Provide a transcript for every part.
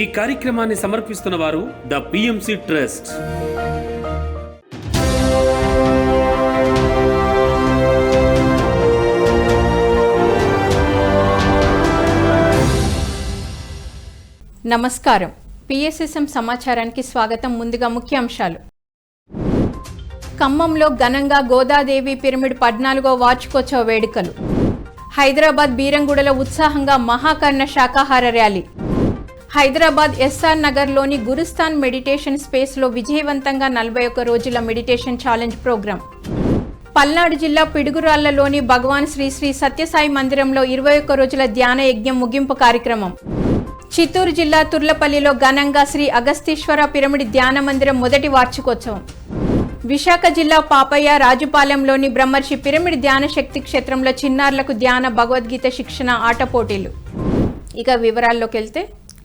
ఈ కార్యక్రమాన్ని సమర్పిస్తున్న వారు ద పిఎంసి ట్రస్ట్ నమస్కారం. పిఎస్ఎస్ఎం సమాచారానికి స్వాగతం ముందుగా ముఖ్యాంశాలు. ఖమ్మంలో ఘనంగా గోదాదేవి పిరమిడ్ పద్నాలుగో వార్షికోత్సవ వేడుకలు. హైదరాబాద్ బీరంగూడలో ఉత్సాహంగా మహాకర్ణ శాకాహార ర్యాలీ. హైదరాబాద్ ఎస్ఆర్ నగర్లోని గురుస్థాన్ మెడిటేషన్ స్పేస్లో విజయవంతంగా నలభై ఒక్క రోజుల మెడిటేషన్ ఛాలెంజ్ ప్రోగ్రాం. పల్నాడు జిల్లా పిడుగురాళ్ళలోని భగవాన్ శ్రీ శ్రీ సత్యసాయి మందిరంలో ఇరవై ఒక్క రోజుల ధ్యాన యజ్ఞం ముగింపు కార్యక్రమం. చిత్తూరు జిల్లా తుర్లపల్లిలో ఘనంగా శ్రీ అగస్తీశ్వర పిరమిడ్ ధ్యాన మందిరం మొదటి వార్షికోత్సవం. విశాఖ జిల్లా పాపయ్య రాజుపాలెంలోని బ్రహ్మర్షి పిరమిడ్ ధ్యాన శక్తి క్షేత్రంలో చిన్నారులకు ధ్యాన భగవద్గీత శిక్షణ ఆట పోటీలు. ఇక వివరాల్లోకి వెళ్తే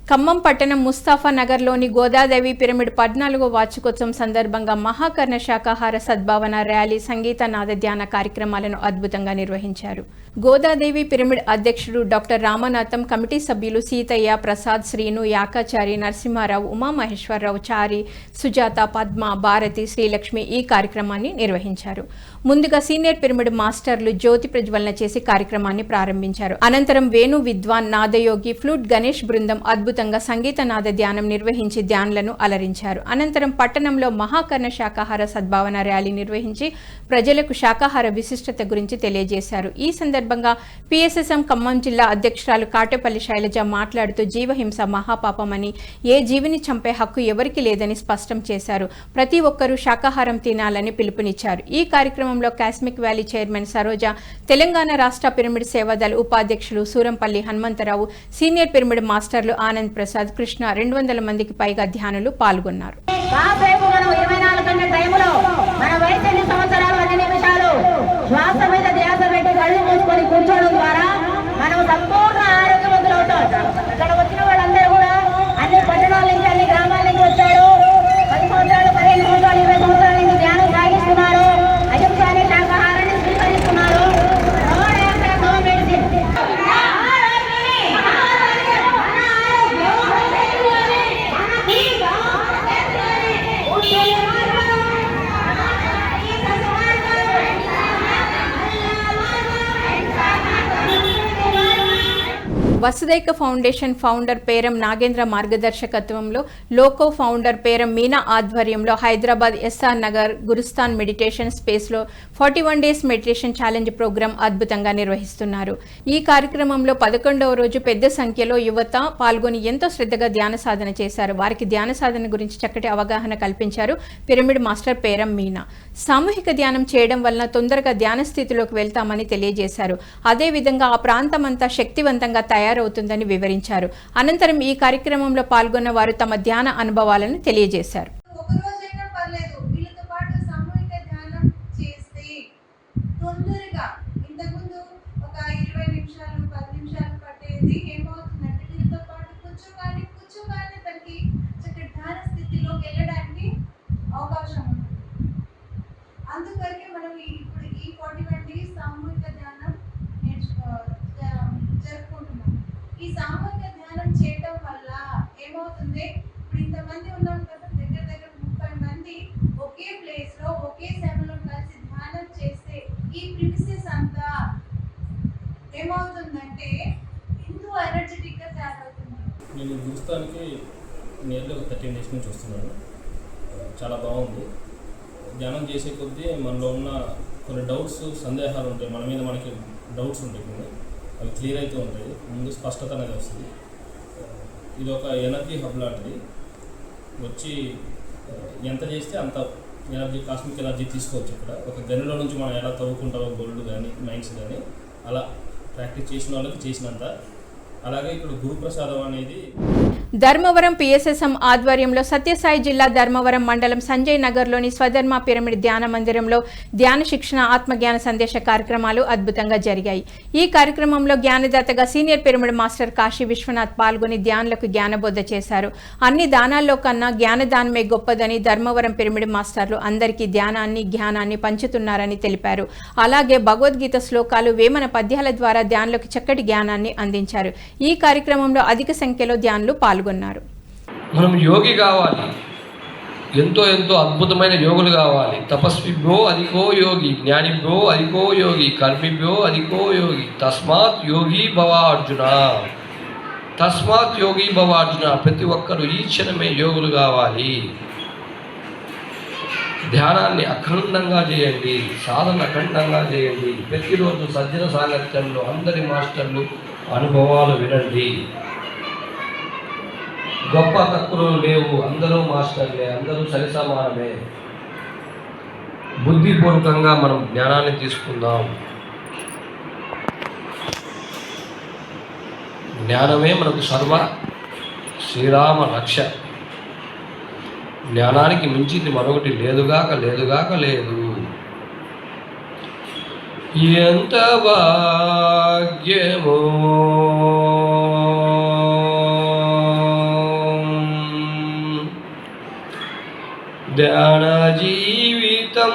ఖమ్మం పట్టణం ముస్తాఫా నగర్లోని గోదాదేవి పిరమిడ్ పద్నాలుగో వార్షికోత్సవం సందర్భంగా మహాకర్ణ శాకాహార సద్భావన ర్యాలీ సంగీత నాద ధ్యాన కార్యక్రమాలను అద్భుతంగా నిర్వహించారు. గోదాదేవి పిరమిడ్ అధ్యక్షుడు డాక్టర్ రామనాథం కమిటీ సభ్యులు సీతయ్య ప్రసాద్ శ్రీను యాకాచారి నరసింహారావు ఉమామహేశ్వరరావు చారి సుజాత పద్మ భారతి శ్రీలక్ష్మి ఈ కార్యక్రమాన్ని నిర్వహించారు. ముందుగా సీనియర్ పిరమిడ్ మాస్టర్లు జ్యోతి ప్రజ్వలన చేసి కార్యక్రమాన్ని ప్రారంభించారు. అనంతరం వేణు విద్వాన్ నాదయోగి ఫ్లూట్ గణేష్ బృందం అద్భుతంగా సంగీత నాద ధ్యానం నిర్వహించి ధ్యానులను అలరించారు. అనంతరం పట్టణంలో మహాకర్ణ శాకాహార సద్భావన ర్యాలీ నిర్వహించి ప్రజలకు శాకాహార విశిష్టత గురించి తెలియజేశారు. ఈ సందర్భంగా పిఎస్ఎస్ఎం ఖమ్మం జిల్లా అధ్యక్షురాలు కాటేపల్లి శైలజ మాట్లాడుతూ జీవహింస మహాపాపమని ఏ జీవిని చంపే హక్కు ఎవరికి లేదని స్పష్టం చేశారు. ప్రతి ఒక్కరూ శాకాహారం తినాలని పిలుపునిచ్చారు. ఈ కార్యక్రమంలో cosmic valley chairman Saroja Telangana రాష్ట్ర పిరమిడ్ సేవాదళ ఉపాధ్యక్షులు సూరంపల్లి హనుమంతరావు సీనియర్ పిరమిడ్ మాస్టర్లు ఆనంద్ ప్రసాద్ కృష్ణ రెండు వందల మందికి పైగా ధ్యానులు పాల్గొన్నారు కాసేపు మనం ఇరవై నాలుగు గంటల టైంలో మన వయసు ఎన్ని సంవత్సరాలు అన్ని నిమిషాలు శ్వాస మీద ధ్యాస పెట్టి కళ్ళు మూసుకొని కూర్చోవడం ద్వారా మనం సంపూర్ణ ఆరోగ్యవంతులు అవుతాం ఇక్కడ వచ్చిన వాళ్ళందరూ కూడా అన్ని పట్టణాల నుంచి అన్ని గ్రామాల నుంచి వచ్చారు పది సంవత్సరాలు పదిహేను సంవత్సరాలు ఇరవై సంవత్సరాల నుంచి ధ్యానం సాగిస్తున్నారు అహింస అనే శాకాహారాన్ని స్వీకరిస్తున్నారు No diet, no medicine. Vasudaika foundation founder Peram Nagendra మార్గదర్శకత్వంలో లోకో ఫౌండర్ పేరం మీనా ఆధ్వర్యంలో హైదరాబాద్ ఎస్ఆర్ నగర్ గురుస్థాన్ మెడిటేషన్ స్పేస్లో forty one days meditation challenge program అద్భుతంగా నిర్వహిస్తున్నారు. ఈ కార్యక్రమంలో పదకొండవ రోజు పెద్ద సంఖ్యలో యువత పాల్గొని ఎంతో శ్రద్ధగా ధ్యాన సాధన చేశారు. వారికి ధ్యాన సాధన గురించి చక్కటి అవగాహన కల్పించారు. Pyramid master Peram Meena. సామూహిక ధ్యానం చేయడం వలన తొందరగా ధ్యాన స్థితిలోకి వెళ్తామని తెలియజేశారు. అదేవిధంగా ఆ ప్రాంతమంతా శక్తివంతంగా తయారవుతుందని వివరించారు. అనంతరం ఈ కార్యక్రమంలో పాల్గొన్న వారు తమ ధ్యాన అనుభవాలను తెలియజేశారు. తొందరగా రోజైనా పర్లేదు వీళ్ళతో పాటు సామూహిక ధ్యానం చేస్తే తొందరగా ఇంతకుముందు ఒక ఇరవై నిమిషాలు పది నిమిషాలు పట్టేది ఏమవుతుందంటే వీళ్ళతో పాటు కూర్చోగానే కూర్చోగానే తనకి చక్కటి ధ్యాన స్థితిలోకి వెళ్ళడానికి అవకాశం ఉంది అందుకని మనం ఈ- ఇప్పుడు ఈ ఫార్టీ వన్ డేస్ సామూహిక ధ్యానం నేర్చుకో జ- జరుపుకుంటున్నాం ఈ సామూహిక ధ్యానం చేయడం వల్ల ఏమవుతుంది ఇప్పుడు ఇంతమంది ఉన్నాం కదా దగ్గర దగ్గర ముప్పై మంది ఒకే ప్లేస్లో ఒకే సమయంలో కలిసి ధ్యానం చేస్తే ఈ ప్రిమిసెస్ అంతా ఏమవుతుందంటే ఎంతో ఎనర్జెటిక్గా తయారవుతుంది నేను గురుస్థానికి నియర్లీ ఒక థర్టీన్ డేస్ నుంచి వస్తున్నాను చాలా బాగుంది ధ్యానం చేసే కొద్దీ మనలో ఉన్న కొన్ని డౌట్స్ సందేహాలు ఉంటాయి. మన మీద మనకి డౌట్స్ ఉంటాయి కొన్ని. అవి క్లియర్ అవుతూ ఉంటాయి. ముందు స్పష్టత అనేది వస్తుంది ఇది ఒక ఎనర్జీ హబ్ లాంటిది. వచ్చి ఎంత చేస్తే అంత ఎనర్జీ కాస్మిక్ ఎనర్జీ తీసుకోవచ్చు ఇక్కడ. ఒక గనిలో నుంచి మనం ఎలా తవ్వుకుంటామో గోల్డ్ కానీ మైన్స్ కానీ అలా ప్రాక్టీస్ చేసిన వాళ్ళకి చేసినంత. అలాగే ఇక్కడ గురుప్రసాదం అనేది ధర్మవరం పిఎస్ఎస్ఎం ఆధ్వర్యంలో సత్యసాయి జిల్లా ధర్మవరం మండలం సంజయ్ నగర్లోని స్వధర్మ పిరమిడ్ ధ్యాన మందిరంలో ధ్యాన శిక్షణ ఆత్మజ్ఞాన సందేశ కార్యక్రమాలు అద్భుతంగా జరిగాయి. ఈ కార్యక్రమంలో జ్ఞానదాతగా senior pyramid master Kashi Vishwanath పాల్గొని ధ్యానులకు జ్ఞానబోధ చేశారు. అన్ని దానాల్లో కన్నా జ్ఞానదానమే గొప్పదని ధర్మవరం పిరమిడ్ మాస్టర్లు అందరికీ ధ్యానాన్ని జ్ఞానాన్ని పంచుతున్నారని తెలిపారు. అలాగే భగవద్గీత శ్లోకాలు వేమన పద్యాల ద్వారా ధ్యానులకు చక్కటి జ్ఞానాన్ని అందించారు. ఈ కార్యక్రమంలో అధిక సంఖ్యలో ధ్యానులు పాల్గొన్నారు. మనం యోగి కావాలి. ఎంతో ఎంతో అద్భుతమైన యోగులు కావాలి. తపస్విభ్యో అధికో యోగి జ్ఞానిభ్యో అధికో యోగి కర్మిభ్యో అధికో యోగి తస్మాత్ యోగి భవ అర్జున. తస్మాత్ యోగి భవ అర్జున. ప్రతి ఒక్కరూ ఈ క్షణమే యోగులు కావాలి. ధ్యానాన్ని అఖండంగా చేయండి. సాధన అఖండంగా చేయండి. ప్రతిరోజు సజ్జన సాంగత్యంలో అందరి మాస్టర్లు అనుభవాలు వినండి. గొప్ప తక్కువలు లేవు. అందరూ మాస్టర్లే అందరూ సరిసమానమే. బుద్ధిపూర్వకంగా మనం జ్ఞానాన్ని తీసుకుందాం. జ్ఞానమే మనకు సర్వ శ్రీరామ రక్ష. జ్ఞానానికి మించింది మరొకటి లేదుగాక లేదుగాక లేదు. ఎంత భాగ్యమో ధ్యాన జీవితం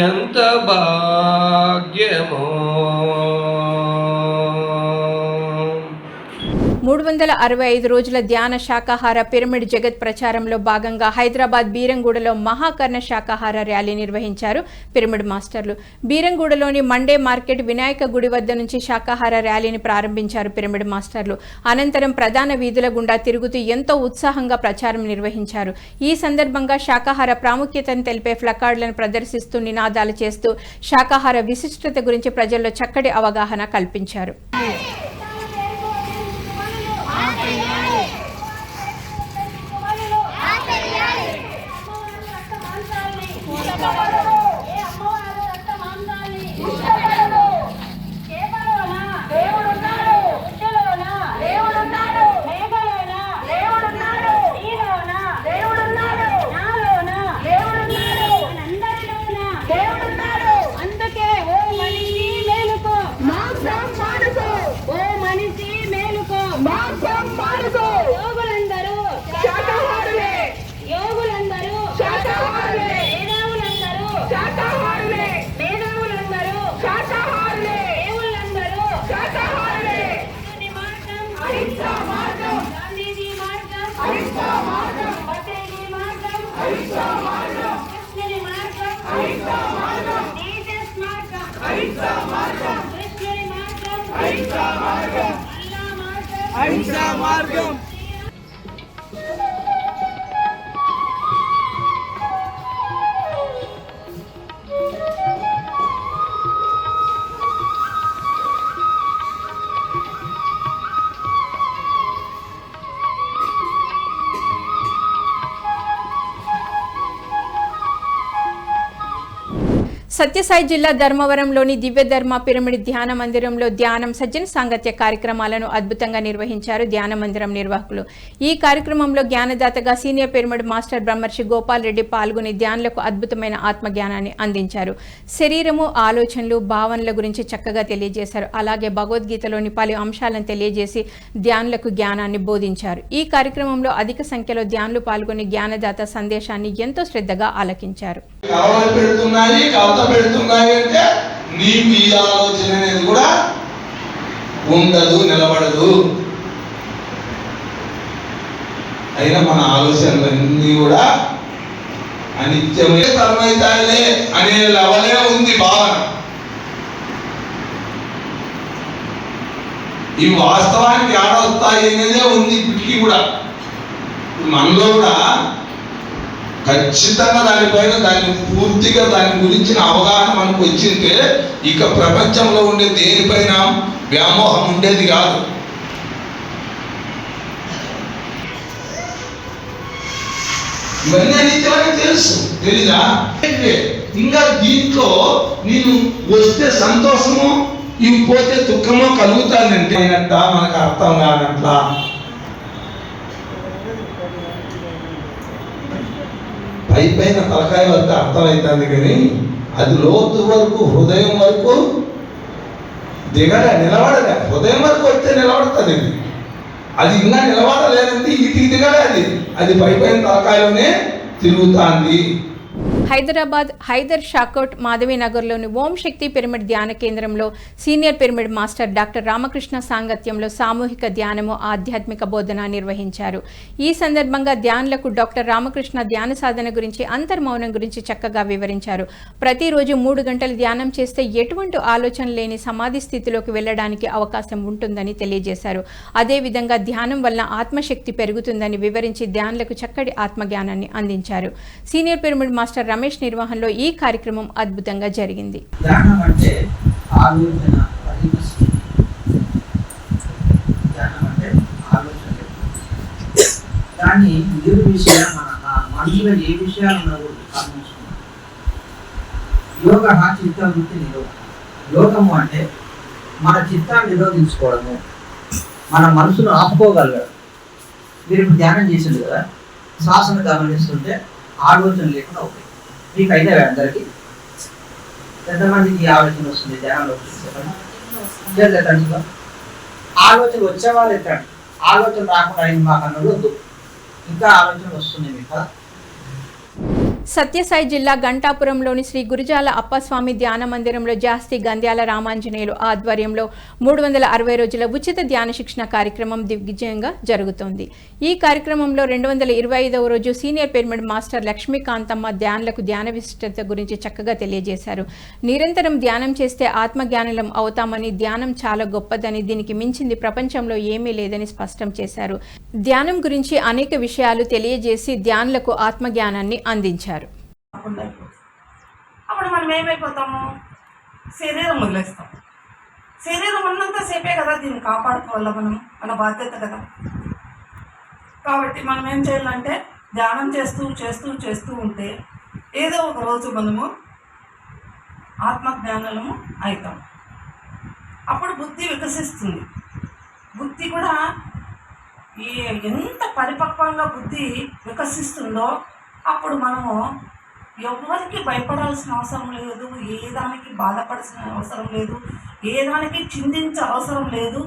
ఎంత భాగ్యమో మూడు వందల అరవై ఐదు రోజుల ధ్యాన శాకాహార పిరమిడ్ జగత్ ప్రచారంలో భాగంగా హైదరాబాద్ బీరంగూడలో మహాకర్ణ శాకాహార ర్యాలీ నిర్వహించారు పిరమిడ్ మాస్టర్లు. బీరంగూడలోని మండే మార్కెట్ వినాయక గుడి వద్ద నుంచి శాకాహార ర్యాలీని ప్రారంభించారు పిరమిడ్ మాస్టర్లు. అనంతరం ప్రధాన వీధుల గుండా తిరుగుతూ ఎంతో ఉత్సాహంగా ప్రచారం నిర్వహించారు. ఈ సందర్భంగా శాకాహార ప్రాముఖ్యతను తెలిపే ఫ్లకార్డులను ప్రదర్శిస్తూ నినాదాలు చేస్తూ శాకాహార విశిష్టత గురించి ప్రజల్లో చక్కటి అవగాహన కల్పించారు. తెలియాలి అహింసా మార్గం సత్యసాయి జిల్లా ధర్మవరంలోని దివ్య ధర్మ పిరమిడ్ ధ్యాన మందిరంలో ధ్యానం సజ్జన సాంగత్య కార్యక్రమాలను అద్భుతంగా నిర్వహించారు ధ్యాన మందిరం నిర్వాహకులు. ఈ కార్యక్రమంలో జ్ఞానదాతగా సీనియర్ పిరమిడ్ మాస్టర్ బ్రహ్మర్షి గోపాల్ రెడ్డి పాల్గొని ధ్యానులకు అద్భుతమైన ఆత్మజ్ఞానాన్ని అందించారు. శరీరము ఆలోచనలు భావనల గురించి చక్కగా తెలియజేశారు. అలాగే భగవద్గీతలోని పలు అంశాలను తెలియజేసి ధ్యానులకు జ్ఞానాన్ని బోధించారు. ఈ కార్యక్రమంలో అధిక సంఖ్యలో ధ్యానులు పాల్గొని జ్ఞానదాత సందేశాన్ని ఎంతో శ్రద్ధగా ఆలకించారు. పెడుతున్నాయి అంటే నీకు ఈ ఆలోచన అనేది కూడా ఉండదు నిలబడదు. అయినా మన ఆలోచనలన్నీ కూడా అనిత్యమే తరమవుతాయిలే అనే లెవలే ఉంది భావన. ఈ వాస్తవానికి ఆడొస్తాయి అనేదే ఉంది ఇప్పటికీ కూడా. మనలో కూడా ఖచ్చితంగా దానిపైన దాన్ని పూర్తిగా దాని గురించిన అవగాహన మనకు వచ్చింటే ఇక ప్రపంచంలో ఉండే దేనిపైన వ్యామోహం ఉండేది కాదు. ఇవన్నీ అనిత్యమని తెలుసు. తెలీదా? ఇంకా దీంట్లో నేను వస్తే సంతోషము ఇవి పోతే దుఃఖమో కలుగుతానంటే అయినట్ట మనకు అర్థం కానట్లా. పై పైన తలకాయ వరకు అర్థమవుతుంది కానీ అది లోతు వరకు హృదయం వరకు దిగలే నిలబడలే. హృదయం వరకు వస్తే నిలబడుతుంది ఇది అది ఇంకా నిలబడలేదంటే ఇటు దిగలే అది. అది పై పైన తలకాయలోనే తిరుగుతాంది. హైదరాబాద్ హైదర్ షాకోట్ మాధవీనగర్లోని ఓం శక్తి పిరమిడ్ ధ్యాన కేంద్రంలో senior pyramid master doctor Ramakrishna సాంగత్యంలో సామూహిక ధ్యానము ఆధ్యాత్మిక బోధన నిర్వహించారు. ఈ సందర్భంగా ధ్యానులకు డాక్టర్ రామకృష్ణ ధ్యాన సాధన గురించి అంతర్మౌనం గురించి చక్కగా వివరించారు. ప్రతిరోజు మూడు గంటలు ధ్యానం చేస్తే ఎటువంటి ఆలోచన లేని సమాధి స్థితిలోకి వెళ్ళడానికి అవకాశం ఉంటుందని తెలియజేశారు. అదేవిధంగా ధ్యానం వల్ల ఆత్మశక్తి పెరుగుతుందని వివరించి ధ్యానులకు చక్కటి ఆత్మజ్ఞానాన్ని అందించారు. సీనియర్ పిరమిడ్ మాస్టర్ రమేష్ నిర్వహణలో ఈ కార్యక్రమం అద్భుతంగా జరిగింది. ధ్యానం అంటే ఆలోచన ధ్యానం అంటే ఆలోచన కానీ ఏడు మన మనసులో ఏ విషయాలు ఉన్నాయో యోగ చిత్త వృత్తి నిరోధం యోగము అంటే మన చిత్తాన్ని నిరోధించుకోవడము. మన మనసును ఆపుకోగలగడం. మీరు ధ్యానం చేసిండు కదా? శ్వాసను గమనిస్తుంటే ఆలోచన లేకుండా అవుతుంది మీకు అయితే అందరికి. ఎంతమందికి ఈ ఆలోచన వస్తుంది? ధ్యానంలో చెప్పండి. ఆలోచన వచ్చే వాళ్ళు ఎత్తండి. ఆలోచన రాకుండా అయింది మాకు అన్నది వద్దు. ఇంకా ఆలోచన వస్తుంది మీకు. కదా సత్యసాయి జిల్లా గంటాపురంలోని శ్రీ గురుజాల అప్పస్వామి ధ్యాన మందిరంలో జాస్తి గంధ్యాల రామాంజనేయులు ఆధ్వర్యంలో మూడు వందల అరవై రోజుల ఉచిత ధ్యాన శిక్షణ కార్యక్రమం దిగ్విజయంగా జరుగుతోంది. ఈ కార్యక్రమంలో రెండు వందల ఇరవై ఐదవ రోజు సీనియర్ పిరమిడ్ మాస్టర్ లక్ష్మీకాంతమ్మ ధ్యానులకు ధ్యాన విశిష్టత గురించి చక్కగా తెలియజేశారు. నిరంతరం ధ్యానం చేస్తే ఆత్మజ్ఞానం అవుతామని ధ్యానం చాలా గొప్పదని దీనికి మించింది ప్రపంచంలో ఏమీ లేదని స్పష్టం చేశారు. ధ్యానం గురించి అనేక విషయాలు తెలియజేసి ధ్యానులకు ఆత్మజ్ఞానాన్ని అందించారు. కాకుండా అప్పుడు మనం ఏమైపోతాము? శరీరం వదిలేస్తాం. శరీరం ఉన్నంత సేపే కదా దీన్ని కాపాడుకోవాలా మనం? మన బాధ్యత కదా. కాబట్టి మనం ఏం చేయాలంటే ధ్యానం చేస్తూ చేస్తూ చేస్తూ ఉంటే ఏదో ఒక రోజు మనము ఆత్మజ్ఞానము అవుతాం అప్పుడు బుద్ధి వికసిస్తుంది. బుద్ధి కూడా ఈ ఎంత పరిపక్వంగా బుద్ధి వికసిస్తుందో అప్పుడు మనము ఎవరికి భయపడాల్సిన అవసరం లేదు ఏ దానికి బాధపడాల్సిన అవసరం లేదు ఏ దానికి చింతించే అవసరం లేదు.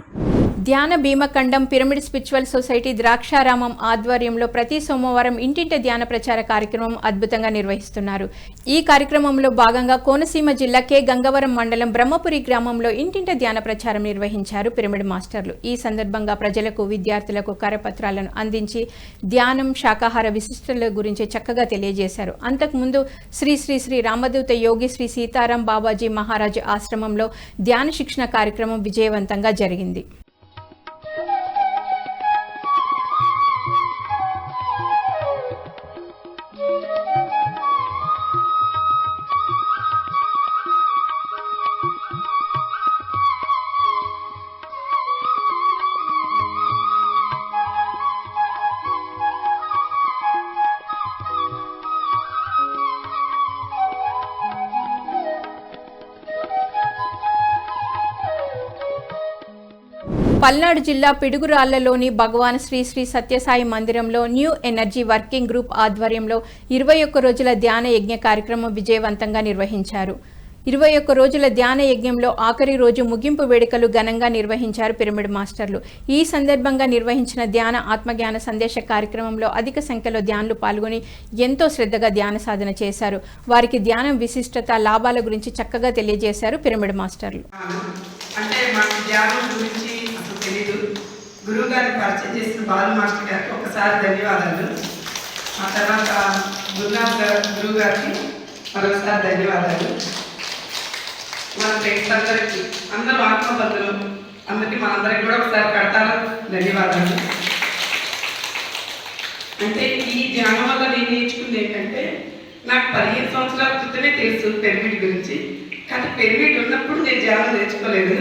ధ్యాన Bhimakhandam pyramid spiritual society Draksharamam ఆధ్వర్యంలో ప్రతి సోమవారం ఇంటింట ధ్యాన ప్రచార కార్యక్రమం అద్భుతంగా నిర్వహిస్తున్నారు. ఈ కార్యక్రమంలో భాగంగా కోనసీమ జిల్లా కె. గంగవరం మండలం బ్రహ్మపురి గ్రామంలో ఇంటింట ధ్యాన ప్రచారం నిర్వహించారు పిరమిడ్ మాస్టర్లు. ఈ సందర్భంగా ప్రజలకు విద్యార్థులకు కరపత్రాలను అందించి ధ్యానం శాకాహార విశిష్టల గురించి చక్కగా తెలియజేశారు. అంతకుముందు శ్రీ శ్రీ శ్రీ రామదూత యోగి శ్రీ సీతారాం బాబాజీ మహారాజు ఆశ్రమంలో ధ్యాన శిక్షణ కార్యక్రమం విజయవంతంగా జరిగింది. పల్నాడు జిల్లా పిడుగురాళ్ళలోని భగవాన్ శ్రీ శ్రీ సత్యసాయి మందిరంలో న్యూ ఎనర్జీ వర్కింగ్ గ్రూప్ ఆధ్వర్యంలో ఇరవై ఒక్క రోజుల ధ్యాన యజ్ఞ కార్యక్రమం విజయవంతంగా నిర్వహించారు. ఇరవై ఒక్క రోజుల ధ్యాన యజ్ఞంలో ఆఖరి రోజు ముగింపు వేడుకలు ఘనంగా నిర్వహించారు పిరమిడ్ మాస్టర్లు. ఈ సందర్భంగా నిర్వహించిన ధ్యాన ఆత్మజ్ఞాన సందేశ కార్యక్రమంలో అధిక సంఖ్యలో ధ్యానులు పాల్గొని ఎంతో శ్రద్ధగా ధ్యాన సాధన చేశారు. వారికి ధ్యానం విశిష్టత లాభాల గురించి చక్కగా తెలియజేశారు పిరమిడ్ మాస్టర్లు. అంటే ధ్యానం గురించి అసలు గురువు గారిని పరిచయం చేసిన బాలు మాస్టర్ గారికి ఒకసారి ధన్యవాదాలు. ఆ తర్వాత గురునాథ్ గారు గురువు గారికి మరొకసారి ధన్యవాదాలు. మన ఫ్రెండ్స్ అందరికీ అందరూ ఆత్మబంధులు అందరికీ అందరికి కూడా ఒకసారి కడతారు ధన్యవాదాలు. అంటే ఈ ధ్యానం వల్ల నేను నేర్చుకుంది ఏంటంటే నాకు పదిహేను సంవత్సరాల క్రితమే తెలుసు పెరిమిడ్ గురించి కానీ పెరిమిడ్ ఉన్నప్పుడు నేను ధ్యానం నేర్చుకోలేదు.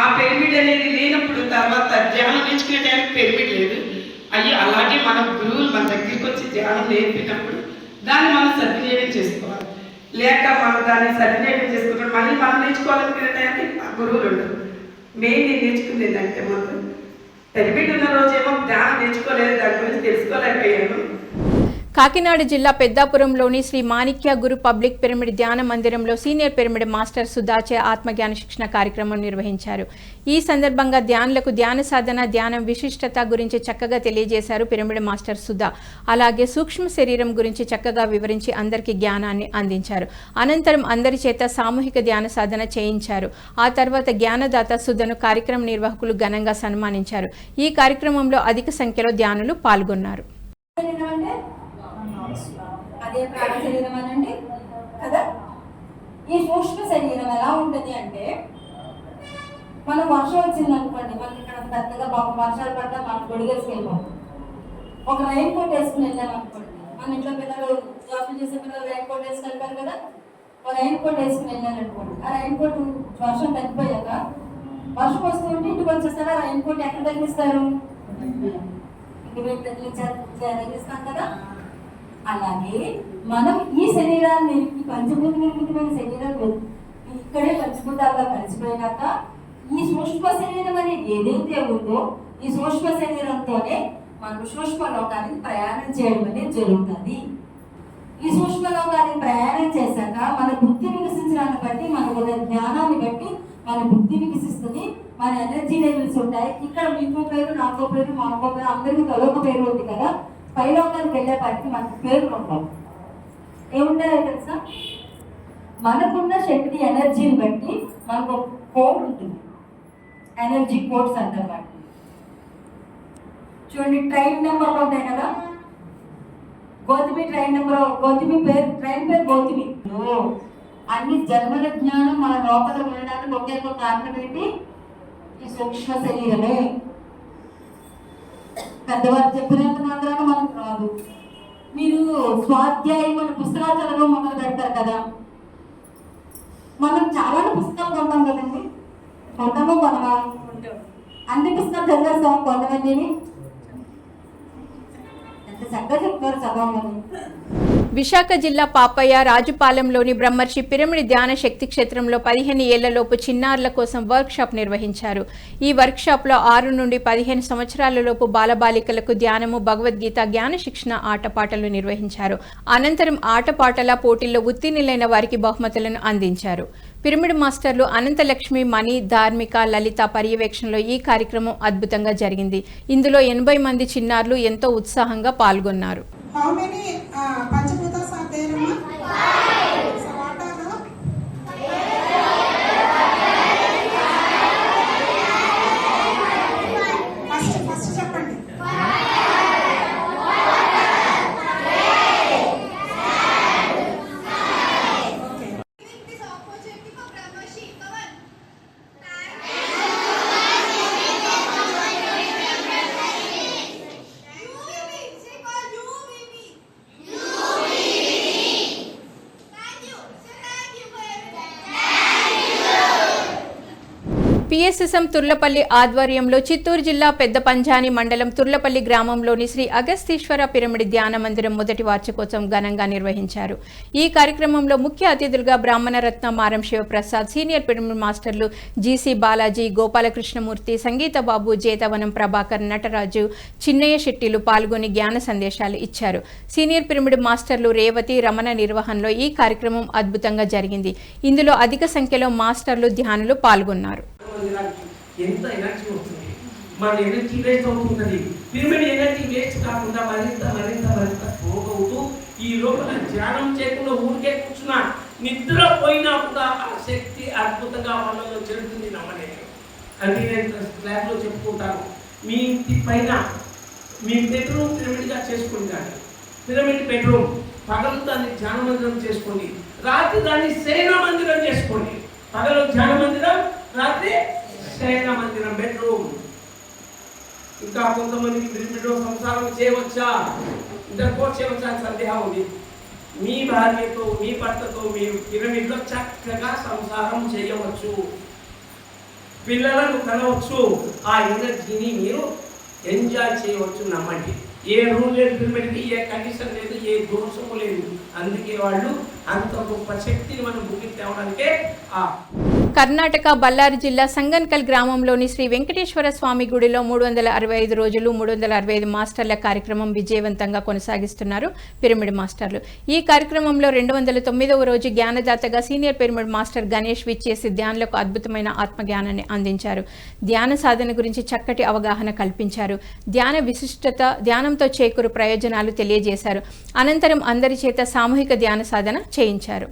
ఆ పిరమిడ్ అనేది లేనప్పుడు తర్వాత ధ్యానం నేర్చుకునే టైంకి పిరమిడ్ లేదు. అయ్యి అలాగే మన గురువులు మన దగ్గరికి వచ్చి ధ్యానం నేర్పినప్పుడు దాన్ని మనం సద్వినియోగం చేసుకోవాలి. లేక మనం దాన్ని సద్వినియోగం చేసుకుంటాం మళ్ళీ మనం నేర్చుకోవాలనుకునే టైంకి ఆ గురువులు ఉండరు. మెయిన్ నేను నేర్చుకుంది ఏంటంటే మొత్తం పిరమిడ్ ఉన్న రోజేమో ధ్యానం నేర్చుకోలేదు దాని గురించి తెలుసుకోలేకపోయాను. కాకినాడ జిల్లా పెద్దాపురంలోని శ్రీ మాణిక్య గురు పబ్లిక్ పిరమిడ్ ధ్యాన మందిరంలో సీనియర్ పిరమిడ్ మాస్టర్ సుధాచే ఆత్మజ్ఞాన శిక్షణ కార్యక్రమం నిర్వహించారు. ఈ సందర్భంగా ధ్యానులకు ధ్యాన సాధన ధ్యానం విశిష్టత గురించి చక్కగా తెలియజేశారు పిరమిడ్ మాస్టర్ సుధా. అలాగే సూక్ష్మ శరీరం గురించి చక్కగా వివరించి అందరికీ జ్ఞానాన్ని అందించారు. అనంతరం అందరి చేత సామూహిక ధ్యాన సాధన చేయించారు. ఆ తర్వాత జ్ఞానదాత సుధను కార్యక్రమ నిర్వాహకులు ఘనంగా సన్మానించారు. ఈ కార్యక్రమంలో అధిక సంఖ్యలో ధ్యానులు పాల్గొన్నారు. అదే ప్రాణ శరీరం అనండి. కదా? ఈ సూక్ష్మ శరీరం ఎలా ఉంటుంది అంటే మనం వర్షం వచ్చింది అనుకోండి మనకి ఇక్కడ పెద్దగా బాగా వర్షాలు పడ్డా మనం గొడిగేసి వెళ్ళిపోతాం. ఒక రైన్ కోట్ వేసుకుని వెళ్ళాం అనుకోండి మన ఇంట్లో పిల్లలు జాబులు చేసే పిల్లలు రైన్ కోట్ వేసుకుని వెళ్తారు కదా? ఒక రైన్ కోట్ వేసుకుని వెళ్ళారు అనుకోండి ఆ రైన్ కోట్ వర్షం తగ్గిపోయాక వర్షం వస్తుంటే ఇంటికి వచ్చేస్తారా? ఆ రైన్ కోట్ ఎక్కడ తగ్గిస్తారు ఇంటి మీద తగ్గిస్తాం కదా? అలాగే మనం ఈ శరీరాన్ని ఈ పంచభూత నిర్మితమైన శరీరం ఇక్కడే పంచభూతాల్లో కలిసిపోయినాక ఈ సూక్ష్మ శరీరం అనేది ఏదైతే ఉందో ఈ సూక్ష్మ శరీరంతోనే మనం సూక్ష్మ లోకానికి ప్రయాణం చేయడం అనేది జరుగుతుంది. ఈ సూక్ష్మ లోకానికి ప్రయాణం చేశాక మన బుద్ధి వికసించడాన్ని బట్టి మనకు ఉన్న జ్ఞానాన్ని బట్టి మన బుద్ధి వికసిస్తుంది మన ఎనర్జీ లెవెల్స్ ఉంటాయి. ఇక్కడ మీకో పేరు నాకో పేరు మాకో పేరు అందరికీ తలొక పేరు ఉంది కదా. పై లోకానికి వెళ్ళేపాటికి మనకు పేర్లు ఉంటాయి ఏముంటాయో తెలుసా? మనకున్న శక్తి ఎనర్జీని బట్టి మనకు ఒక కోడ్ ఉంటుంది. ఎనర్జీ కోడ్స్ అంటారు వాటిని. చూడండి ట్రైన్ నెంబర్లు ఉంటాయి కదా? గౌతమి ట్రైన్ నెంబర్ గౌతమి పేరు ట్రైన్ పేరు గౌతమి అన్ని జన్మల జ్ఞానం మన లోపల ఉండడానికి ఒకే ఒక కారణం ఏంటి? ఈ సూక్ష్మ శరీరమే. పెద్దవారు చెప్పినంత మాత్రాన మనకు రాదు. మీరు స్వాధ్యాయం మన పుస్తకాలు చదవడం మొదలు పెడతారు కదా. మనం చాలా పుస్తకాలు కొంటాం కదండి. కొంటామో కొనమా? అన్ని పుస్తకాలు చదివేస్తాం కొంతమందిని ఎంత చక్కగా చెప్తారు చదవమని విశాఖ జిల్లా పాపయ్య రాజుపాలెంలోని బ్రహ్మర్షి పిరమిడ్ ధ్యాన శక్తి క్షేత్రంలో పదిహేను ఏళ్ళలోపు చిన్నారుల కోసం వర్క్ షాప్ నిర్వహించారు. ఈ వర్క్ షాప్లో ఆరు నుండి పదిహేను సంవత్సరాలలోపు బాలబాలికలకు ధ్యానము భగవద్గీత జ్ఞాన శిక్షణ ఆటపాటలు నిర్వహించారు. అనంతరం ఆటపాటల పోటీల్లో ఉత్తీర్ణులైన వారికి బహుమతులను అందించారు. పిరమిడ్ మాస్టర్లు అనంతలక్ష్మి మణి ధార్మిక లలిత పర్యవేక్షణలో ఈ కార్యక్రమం అద్భుతంగా జరిగింది. ఇందులో ఎనభై మంది చిన్నారులు ఎంతో ఉత్సాహంగా పాల్గొన్నారు. How many uh, Amen. ఆర్ఎస్ఎస్ఎం తుర్లపల్లి ఆధ్వర్యంలో చిత్తూరు జిల్లా పెద్ద పంజాని మండలం తుర్లపల్లి గ్రామంలోని శ్రీ అగస్తీశ్వర పిరమిడ్ ధ్యాన మందిరం మొదటి వార్షికోత్సవం ఘనంగా నిర్వహించారు. ఈ కార్యక్రమంలో ముఖ్య అతిథులుగా బ్రాహ్మణరత్న మారం శివప్రసాద్ సీనియర్ పిరమిడ్ మాస్టర్లు జీసీ బాలాజీ గోపాలకృష్ణమూర్తి సంగీత బాబు జేతవనం ప్రభాకర్ నటరాజు చిన్నయ్య శెట్టిలు పాల్గొని జ్ఞాన సందేశాలు ఇచ్చారు. సీనియర్ పిరమిడ్ మాస్టర్లు రేవతి రమణ నిర్వహణలో ఈ కార్యక్రమం అద్భుతంగా జరిగింది. ఇందులో అధిక సంఖ్యలో మాస్టర్లు ధ్యానులు పాల్గొన్నారు. ఎంత ఎనర్జీ వస్తుంది? మన ఎనర్జీ వేస్ట్ అవుతుంటుంది పిరమిడ్ ఎనర్జీ వేస్ట్ కాకుండా మరింత మరింత మరింత పోగవుతూ ఈ లోపల ధ్యానం చేయకుండా ఊరికే కూర్చున్నా నిద్రపోయినా కూడా ఆ శక్తి అద్భుతంగా మనలో జరుగుతుంది నమ్మలేదు అది నేను క్లాస్లో చెప్పుకుంటాను. మీ ఇంటి పైన మీ బెడ్రూమ్ పిరమిడ్గా చేసుకోండి పిరమిడ్ బెడ్రూమ్ పగలు దాన్ని ధ్యాన మందిరం చేసుకోండి. రాత్రి దాన్ని శయన మందిరం చేసుకోండి. పగలు ధ్యాన మందిరం రాత్రి శయన మందిరం బెడ్రూమ్ ఇంకా కొంతమందికి పిరమిడ్లో సంసారం చేయవచ్చా? ఇంటర్ చేయవచ్చా అని సందేహం ఉంది. మీ భార్యతో మీ భర్తతో మీరు పిరమిడ్లో చక్కగా సంసారం చేయవచ్చు. పిల్లలను కలవచ్చు. ఆ ఎనర్జీని మీరు ఎంజాయ్ చేయవచ్చు నమ్మండి. ఏ రూల్ లేదు పిరమిడ్కి ఏ కండిషన్ లేదు ఏ దోషము లేదు. అందుకే వాళ్ళు అంత గొప్ప శక్తిని మనం బుక్కి తేవడానికే ఆ కర్ణాటక బళ్ళారి జిల్లా సంగన్కల్ గ్రామంలోని శ్రీ వెంకటేశ్వర స్వామి గుడిలో మూడు వందల అరవై ఐదు రోజులు మూడు వందల అరవై ఐదు మాస్టర్ల కార్యక్రమం విజయవంతంగా కొనసాగిస్తున్నారు పిరమిడ్ మాస్టర్లు. ఈ కార్యక్రమంలో రెండు వందల తొమ్మిదవ రోజు జ్ఞానదాతగా సీనియర్ పిరమిడ్ మాస్టర్ గణేష్ విచ్చేసి ధ్యానులకు అద్భుతమైన ఆత్మజ్ఞానాన్ని అందించారు. ధ్యాన సాధన గురించి చక్కటి అవగాహన కల్పించారు. ధ్యాన విశిష్టత ధ్యానంతో చేకూరు ప్రయోజనాలు తెలియజేశారు. అనంతరం అందరి చేత సామూహిక ధ్యాన సాధన చేయించారు.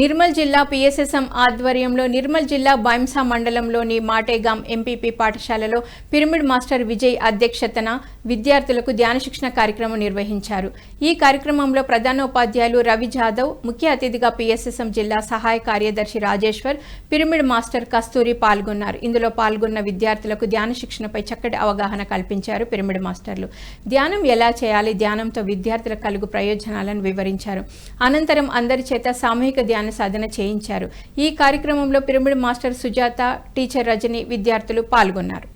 నిర్మల్ జిల్లా పిఎస్ఎస్ఎం ఆధ్వర్యంలో నిర్మల్ జిల్లా బైంసా మండలంలోని మాటేగాం ఎంపీపీ పాఠశాలలో పిరమిడ్ మాస్టర్ విజయ్ అధ్యక్షతన విద్యార్థులకు ధ్యాన శిక్షణ కార్యక్రమం నిర్వహించారు. ఈ కార్యక్రమంలో ప్రధాన ఉపాధ్యాయులు రవి జాదవ్ ముఖ్య అతిథిగా పిఎస్ఎస్ఎం జిల్లా సహాయ కార్యదర్శి రాజేశ్వర్ పిరమిడ్ మాస్టర్ కస్తూరి పాల్గొన్నారు. ఇందులో పాల్గొన్న విద్యార్థులకు ధ్యాన శిక్షణపై చక్కటి అవగాహన కల్పించారు పిరమిడ్ మాస్టర్లు. ధ్యానం ఎలా చేయాలి? ధ్యానంతో విద్యార్థులకు కలుగు ప్రయోజనాలను వివరించారు. అనంతరం అందరి చేత సామూహిక ధ్యాన సాధన చేయించారు. ఈ కార్యక్రమంలో pyramid master Sujatha teacher Rajani విద్యార్థులు పాల్గొన్నారు.